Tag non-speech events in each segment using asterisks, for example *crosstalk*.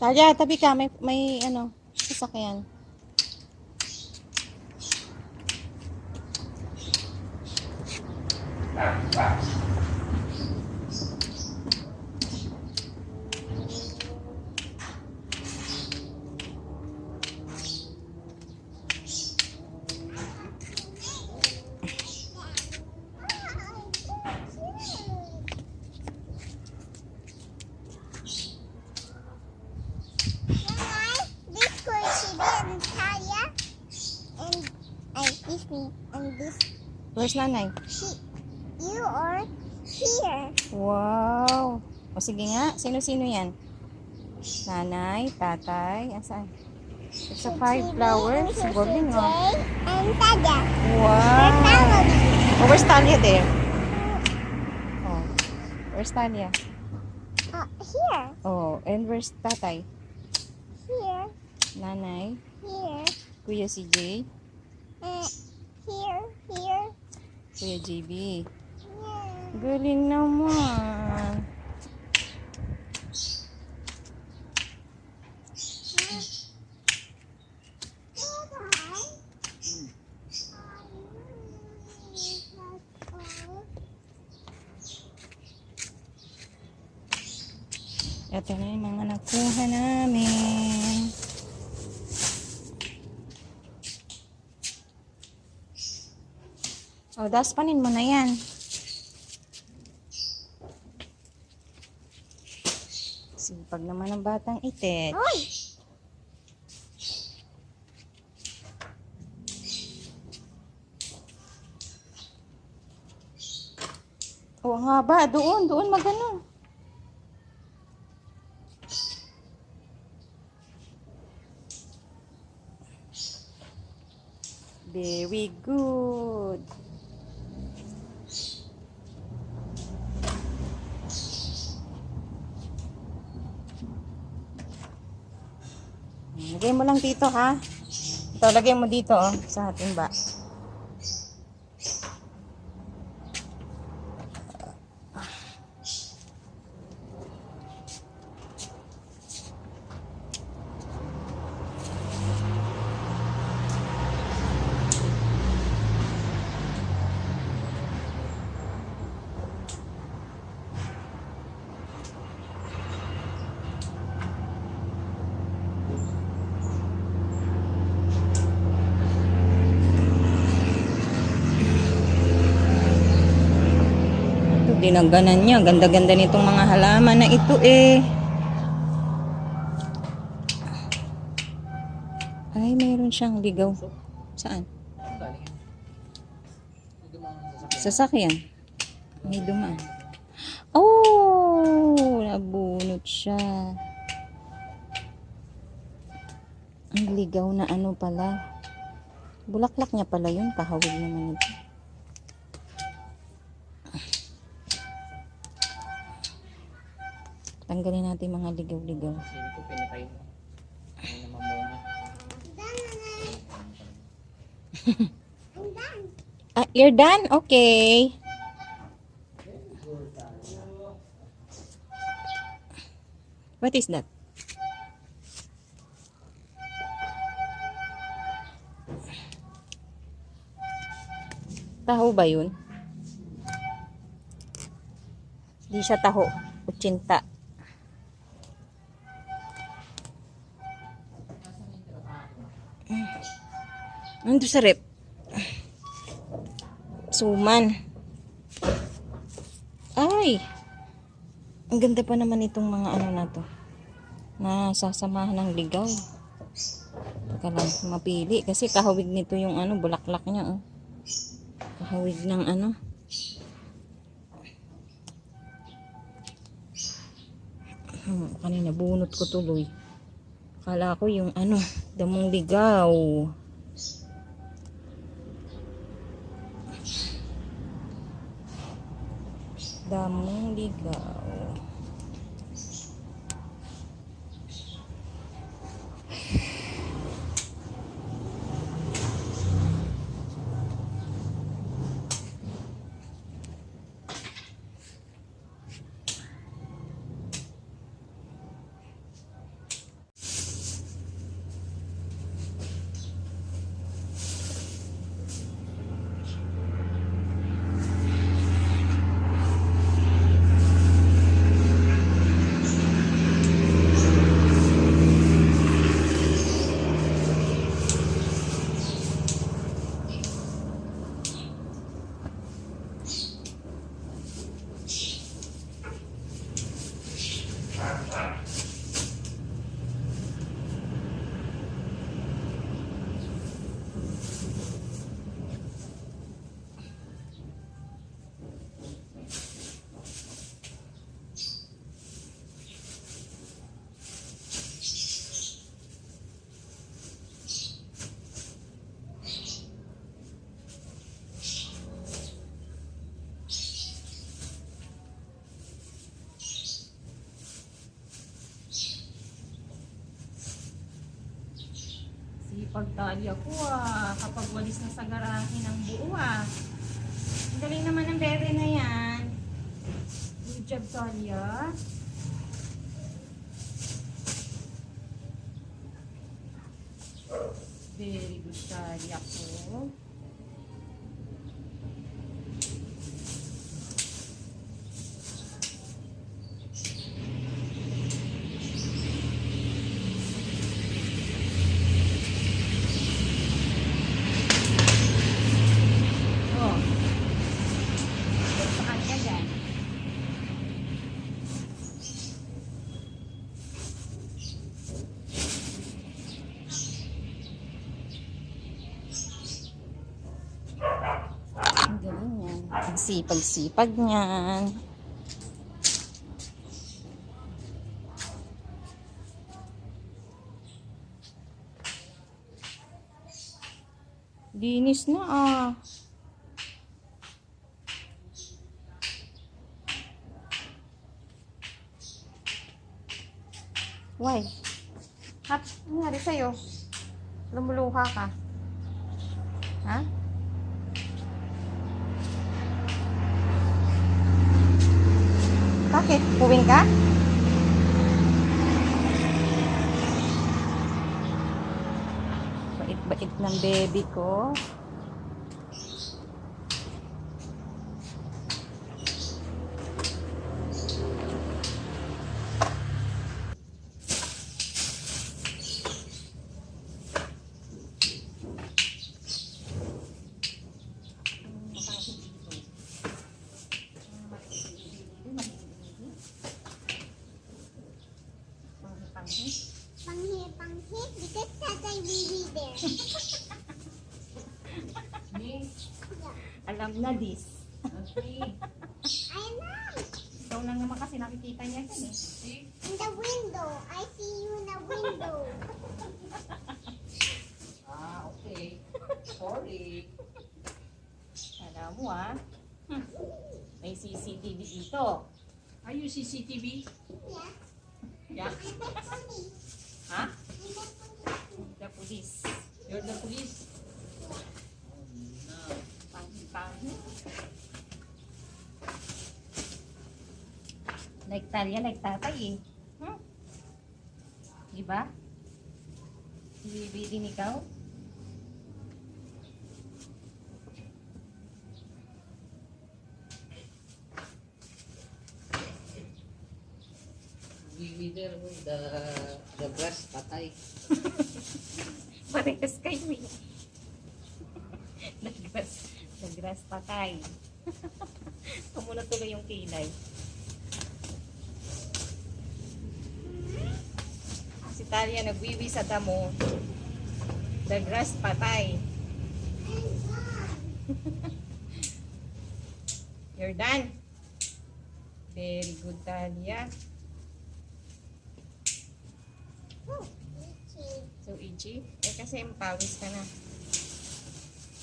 Talya, tabi ka. May, may ano, sasakyan. This Kurshida and Talia and I this me and this Where's nanay? she you are here. Wow. O sige nga, sino-sino yan? Nanay, tatay, asan? It's a five flowers. Galing ah. And Talia. Wow. Oh, where's Talia there? Oh, where's Talia? Uh, here. Oh, and where's tatay? Here. Nanay, Here. Kuya CJ, Uh, here. Here. Kuya JB. Galing naman. Ito na yung mga nakuha namin. O, daspanin mo na yan. Sipag naman ng batang itet. Oy! O, ang haba. Doon, doon magano. Very good. Lagay mo lang dito ha. Ito, lagay mo dito oh, sa timba. Dinaganan niya. Ganda-ganda nitong mga halaman na ito eh. Ay, mayroon siyang ligaw. Saan? Sasakyan. May dumaan. Oh, nabunot siya. Ang ligaw na ano pala. Bulaklak niya pala yun. Kahawig naman ito. Tanggalin natin mga ligaw-ligaw. Sino pinatay? *laughs* Ah, you're done? Okay. What is that? Taho ba yun? Di siya taho. Utsinta. Nandun sa rep. Suman. Ay! Ang ganda pa naman itong mga ano na to. Nasasamahan ng ligaw. Teka lang, mapili. Kasi kahawig nito yung ano, bulaklak niya. Oh. Kahawig ng ano. Hmm, kanina bunot ko tuloy. Kala ko yung ano, damong ligaw. Damong ligaw. Pagtali ako ah, kapag walis na sa garahe ng buo ah. Ang galing naman ng bebe na yan. Good job, Talia. Very good, Talia ko. Oh. Saan ka dyan? Ang galing yan. Ang sipag-sipag niyan. Linis na ah. Why? Ano nangyari sa'yo? Lumuluha ka. Ha? Bakit? Puwing ka? Bait-bait ng baby ko. Alam na this. I know. Ikaw lang naman kasi nakikita niya yan eh. In the window. I see you in the window. Ah, okay. Sorry. Alam mo ah. Hmm. May CCTV dito. Are you CCTV? Yeah. Yeah. And the police. Ha? And the police. The police. You're the police? Oh, no. Panghi-panghi. Like Talia, like tatay eh. Hmm? Diba? Bibi din ikaw? There with the the grass patay. *laughs* Parehas kayo eh. Nagras, nagras patay. Kumunot tuloy yung kilay. Si Talia nagwiwi sa damo. The grass patay. *laughs* You're done. Very good, Talia. Okay. So, Ichi, eh kasi empawis ka na.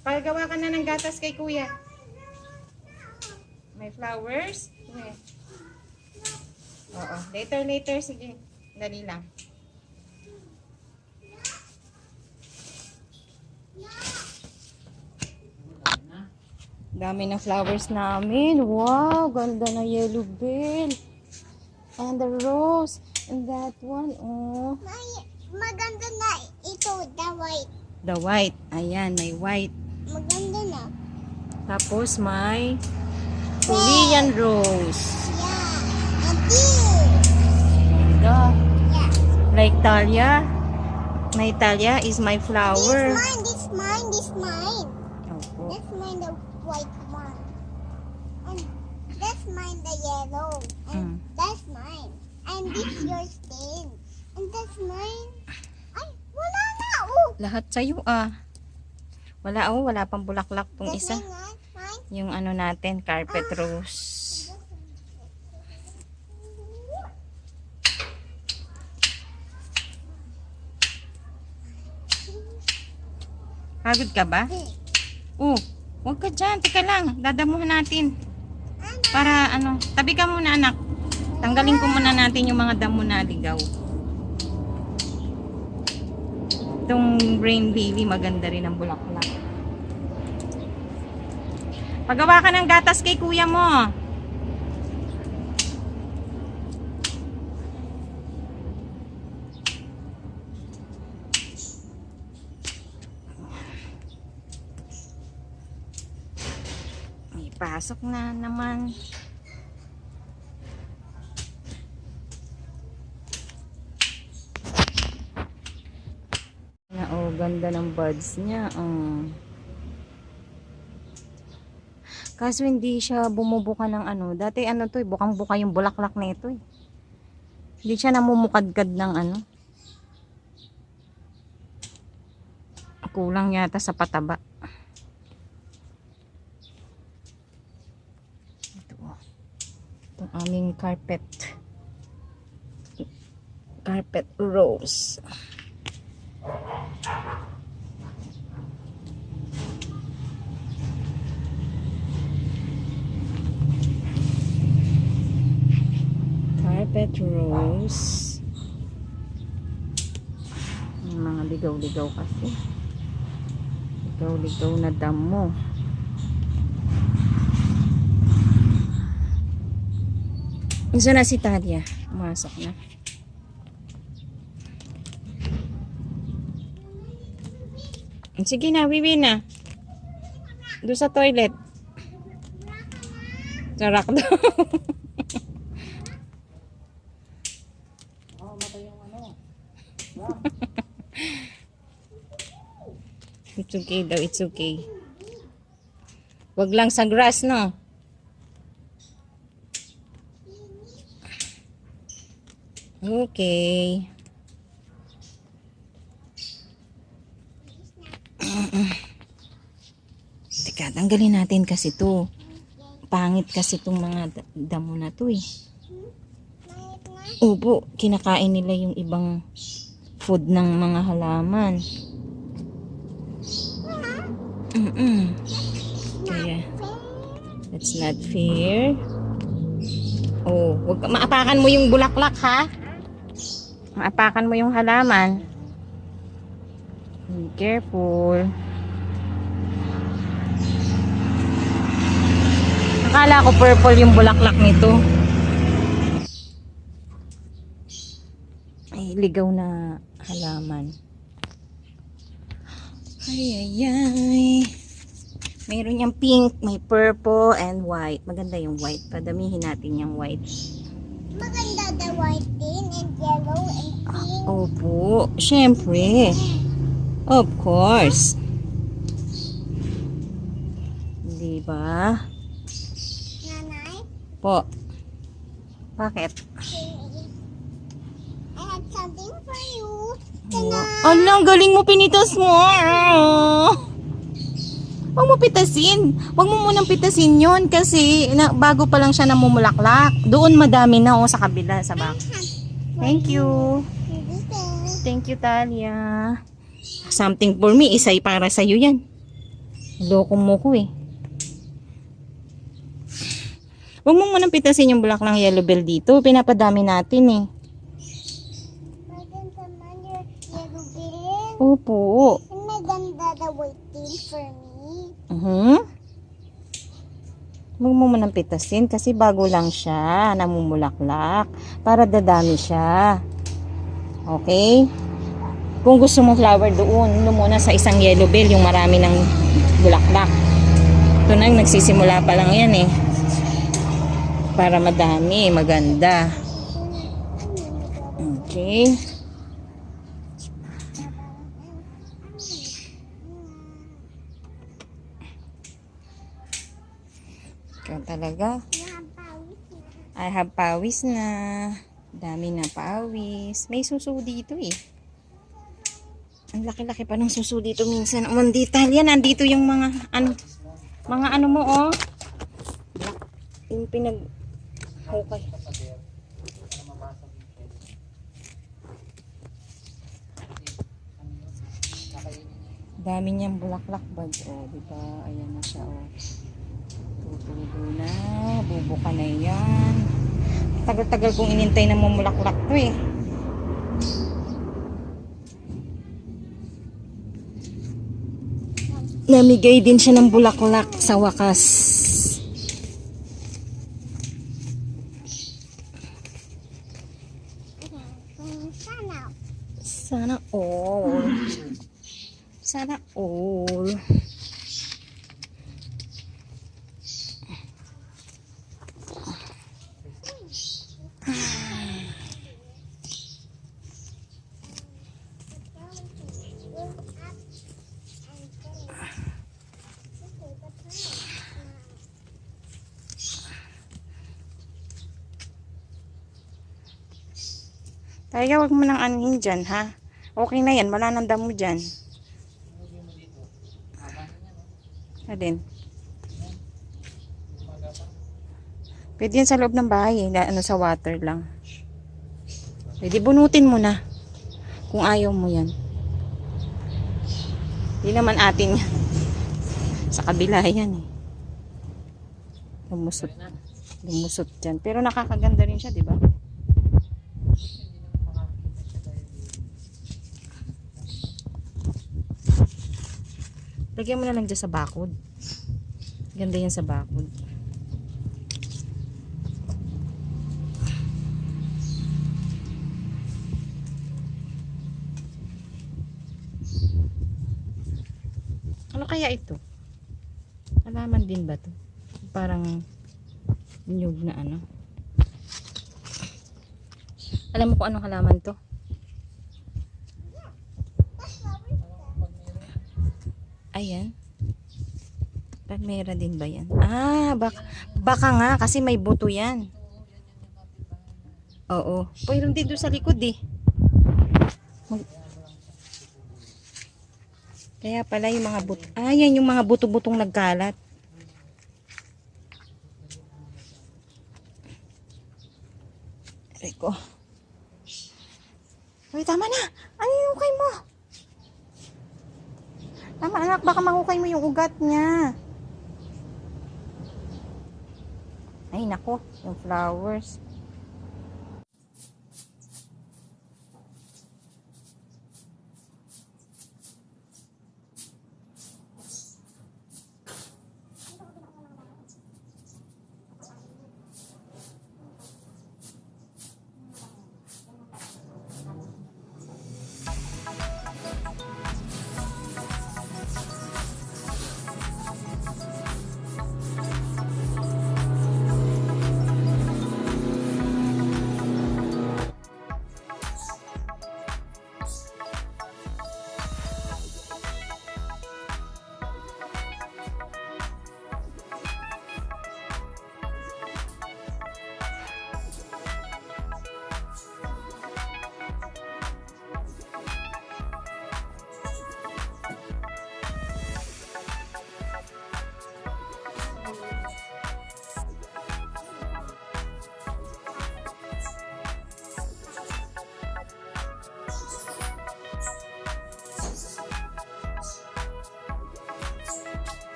Pagawa ka na ng gatas kay kuya. May flowers? Okay. Oo. Later, later. Sige. Dali lang. Dami ng flowers namin. Wow, ganda na yellow bell. And the rose. And that one, oh. May, maganda na ito, the white. The white. Ayan, may white. Maganda na. Tapos may Korean rose. Yeah. And this. Ganda. Yeah. Like Talia. My Talia is my flower. this mine, this mine. Opo. That's mine, the white one. And that's mine, the yellow. And Mm. that's mine. And this yours din. And that's mine. Ay, wala na. Oh, Lahat sa'yo ah. Wala oh, wala pang bulaklak tong that's isa. mine, ah. mine. Yung ano natin, carpet rose. Pagod ka ba? Oh, huwag ka dyan. Teka lang. Dadamuhan natin. Para ano, tabi ka muna anak. Tanggalin ko muna natin yung mga damo na ligaw. Itong rain lily, maganda rin ang bulaklak. Pagawa ka ng gatas kay kuya mo. May pasok na naman. Na oh, ganda ng buds niya. Oh. Kaso hindi siya bumubuka ng ano. Dati ano to, eh, bukang-buka yung bulaklak na ito eh. Hindi siya namumukadkad ng ano. Kulang yata sa pataba. Ito oh. Itong aming carpet. Carpet rose. Carpet rose. Yung mga ligaw-ligaw kasi. Ligaw-ligaw na damo. Isa na si Talia. Umasok na. Sige na, wiwi na. Doon sa toilet. Sarak daw. *laughs* It's okay daw, it's okay. Wag lang sa grass, no? Okay. *clears throat* Teka, tanggalin natin kasi to. Pangit kasi itong mga da- damo na to eh. Opo, kinakain nila yung ibang food ng mga halaman. Mm-mm. Kaya, that's not fair. Oh, wag ka maapakan mo yung bulaklak ha. Maapakan mo yung halaman. Be careful. Akala ko purple yung bulaklak nito. Ay, ligaw na halaman. Ay, ay, ay. Meron yung pink, may purple, and white. Maganda yung white. Padamihin natin yung white. Maganda the white Opo, syempre. Of course. Di ba? Nanay, Po. Bakit? I have something for you. Ala, ang galing mo pinitas mo. Huwag mo pitasin. Huwag mo munang pitasin yon kasi na, bago pa lang siya namumulaklak. Doon madami na oh, sa kabila, sa back. Thank you. Thank you, Talia. Something for me, isay para sa'yo yan. Loko mo ko eh. Huwag mo munang pitasin yung bulak ng yellow bell dito. Pinapadami natin eh. Maganda man your yellow bill. Opo. And maganda the white din for me. Mhm. Huwag mo munang pitasin kasi bago lang siya, namumulaklak. Para dadami siya. Okay? Kung gusto mong flower doon, doon muna sa isang yellow bell, yung marami ng bulaklak. Ito na, nagsisimula pa lang yan eh. Para madami, maganda. Okay. Ikaw talaga. I have pawis na. Dami na pawis. May suso dito eh. Ang laki-laki pa ng suso dito minsan. Mandita yan. Nandito yung mga ano. Mga ano mo oh. Yung pinag... Okay. Dami niyang bulaklak buds. Oh, di ba? Ayan na siya oh. Tutulo na. Bubuka na yan tagal-tagal kong inintay na mumulaklak to eh. Namigay din siya ng bulaklak sa wakas. Tayo, wag mo nang anuhin dyan, ha? Okay na yan, wala nang damo dyan. Alin? Pwede yan sa loob ng bahay, eh, na- ano sa water lang. Pwede bunutin mo na. Kung ayaw mo yan. Hindi naman atin yan. *laughs* Sa kabila yan eh. Lumusot. Lumusot dyan. Pero nakakaganda rin siya, di ba? Lagyan mo na lang dyan sa bakod. Ganda yan sa bakod. Ano kaya ito? Halaman din ba to? Parang nyug na ano. Alam mo kung anong halaman to? Ayan. Palmera din ba yan? Ah, baka, baka nga kasi may buto yan. Oo. Pwede din doon sa likod eh. Mag- Kaya pala yung mga buto. Ah, yan yung mga buto-butong nagkalat. Rico. Uy, tama na. Ano yung ukay mo? Tama anak, baka mahukay mo yung ugat niya. Ay, nako, yung flowers.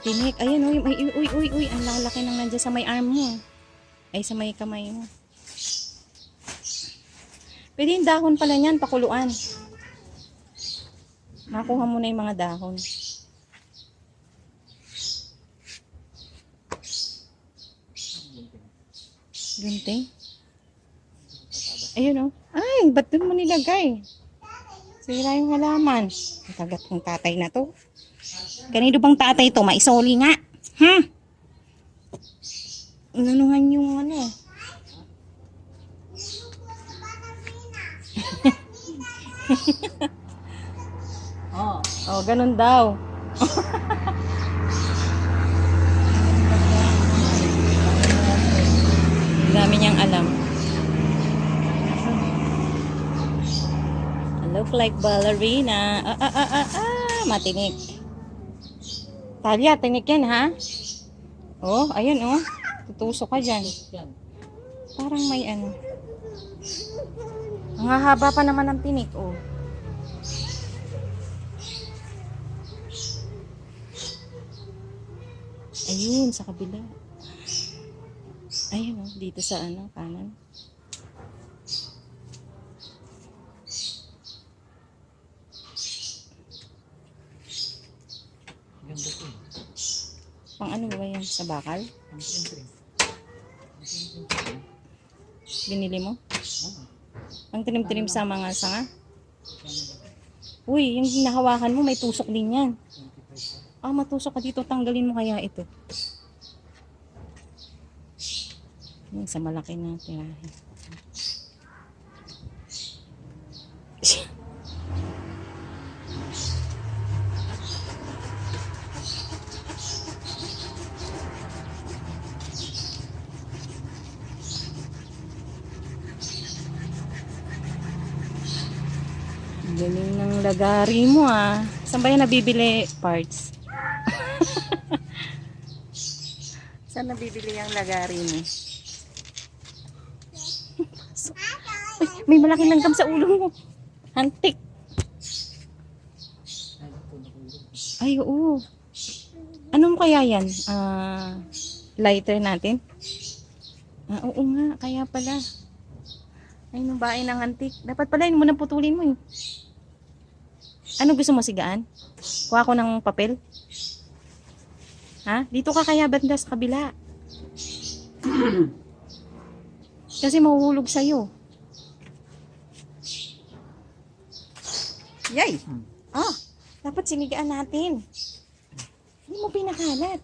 Matinik. Ayan, uy, uy, uy, uy, uy. Ang lalaki nang nandiyan sa may arm mo. Ay, sa may kamay mo. Pwede yung dahon pala niyan, pakuluan. Nakuha mo na yung mga dahon. Gunting. Ayun oh. Ay, ba't doon mo nilagay? Sira yung halaman. Ang kagat ng tatay na to. Kanino bang tatay to? Maisoli nga. Hmm? Nanuhan yung ano. *laughs* Oh, Oh, ganun daw. *laughs* Dami niyang alam. Hello? look like ballerina. Ah, ah, ah, ah, ah. Matinik. Talia, tinik yan, ha? Oh, ayun, oh. Tutusok ka dyan. Yan. Parang may ano. Ang hahaba pa naman ng tinik, oh. Ayun, sa kabila. Ayun, oh, dito sa ano, kanan. Pang ano ba yan? Sa bakal? Binili mo? Ang tinim-tinim sa mga sanga? Uy, yung hinahawakan mo, may tusok din yan. 25 Ah, matusok ka dito. Tanggalin mo kaya ito. Yan, sa malaki na tirahe. Lagari mo ah. Saan ba yan nabibili parts? Saan nabibili yung lagari mo? Uy, may malaking langgam sa ulo mo. Hantik. Ay. Ay, oo. Ano mo kaya yan? Ah, lighter natin? Ah, oo nga. Kaya pala. Ay, nung bahay ng antik. Dapat pala yun mo nang putulin mo eh. Ano gusto mo sigaan? Kuha ko ng papel? Ha? Dito ka kaya banda sa kabila. Kasi mahuhulog sa'yo. Yay! Hmm. Ah, dapat sinigaan natin. Hindi mo pinakalat.